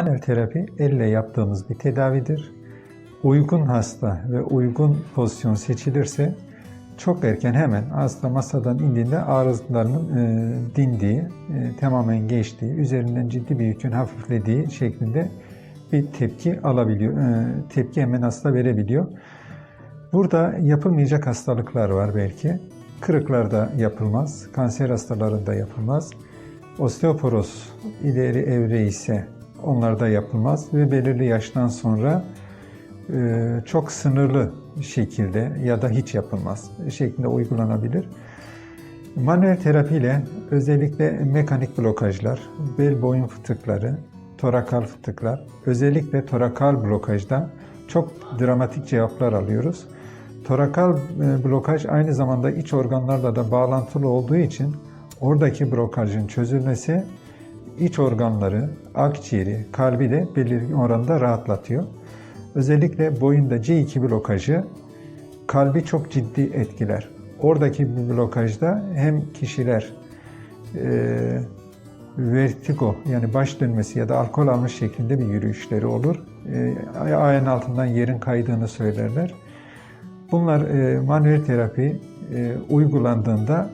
Manuel terapi elle yaptığımız bir tedavidir. Uygun hasta ve uygun pozisyon seçilirse çok erken hemen hasta masadan indiğinde ağrılarının e, dindiği, e, tamamen geçtiği, üzerinden ciddi bir yükün hafiflediği şeklinde bir tepki alabiliyor. E, tepki hemen hasta verebiliyor. Burada yapılmayacak hastalıklar var belki. Kırıklarda yapılmaz, kanser hastalarında yapılmaz. Osteoporoz ileri evre ise onlarda yapılmaz ve belirli yaştan sonra e, çok sınırlı şekilde ya da hiç yapılmaz şeklinde uygulanabilir. Manuel terapi ile özellikle mekanik blokajlar, bel boyun fıtıkları, torakal fıtıklar, özellikle torakal blokajda çok dramatik cevaplar alıyoruz. Torakal e, blokaj aynı zamanda iç organlarla da bağlantılı olduğu için oradaki blokajın çözülmesi iç organları, akciğeri, kalbi de belirgin oranda rahatlatıyor. Özellikle boyunda C2 blokajı kalbi çok ciddi etkiler. Oradaki bir blokajda hem kişiler e, vertigo yani baş dönmesi ya da alkol almış şeklinde bir yürüyüşleri olur. E, ayağın altından yerin kaydığını söylerler. Bunlar e, manuel terapi e, uygulandığında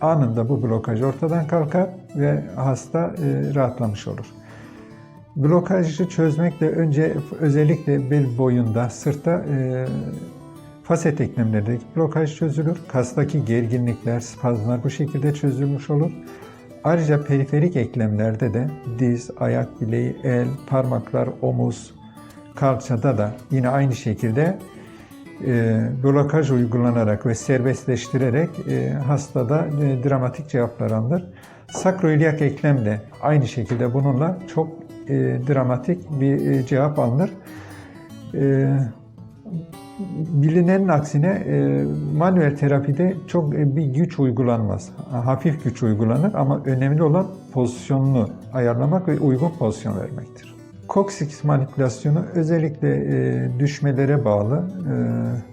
anında bu blokaj ortadan kalkar ve hasta e, rahatlamış olur. Blokajı çözmekle önce özellikle bel boyunda, sırtta e, faset eklemlerindeki blokaj çözülür. Kastaki gerginlikler, spazmlar bu şekilde çözülmüş olur. Ayrıca periferik eklemlerde de diz, ayak bileği, el, parmaklar, omuz, kalçada da yine aynı şekilde e, blokaj uygulanarak ve serbestleştirerek e, hastada e, dramatik cevaplar alınır. Sakroilyak eklem de aynı şekilde bununla çok e, dramatik bir e, cevap alınır. E, bilinenin aksine e, manuel terapide çok e, bir güç uygulanmaz. Hafif güç uygulanır ama önemli olan pozisyonunu ayarlamak ve uygun pozisyon vermektir. Coccyx manipülasyonu özellikle e, düşmelere bağlı,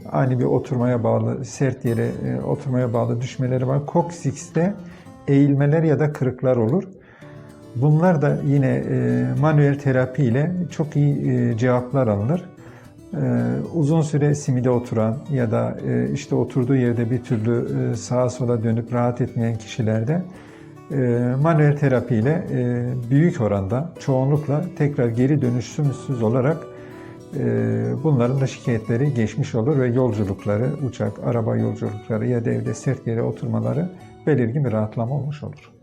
e, ani bir oturmaya bağlı, sert yere e, oturmaya bağlı düşmelere bağlı. Coccyx'te eğilmeler ya da kırıklar olur. Bunlar da yine e, manuel terapi ile çok iyi e, cevaplar alınır. E, uzun süre simide oturan ya da e, işte oturduğu yerde bir türlü e, sağa sola dönüp rahat etmeyen kişilerde e, manuel terapi ile e, büyük oranda çoğunlukla tekrar geri dönüşümsüz olarak e, bunların da şikayetleri geçmiş olur ve yolculukları, uçak, araba yolculukları ya da evde sert yere oturmaları belirgin bir rahatlama olmuş olur.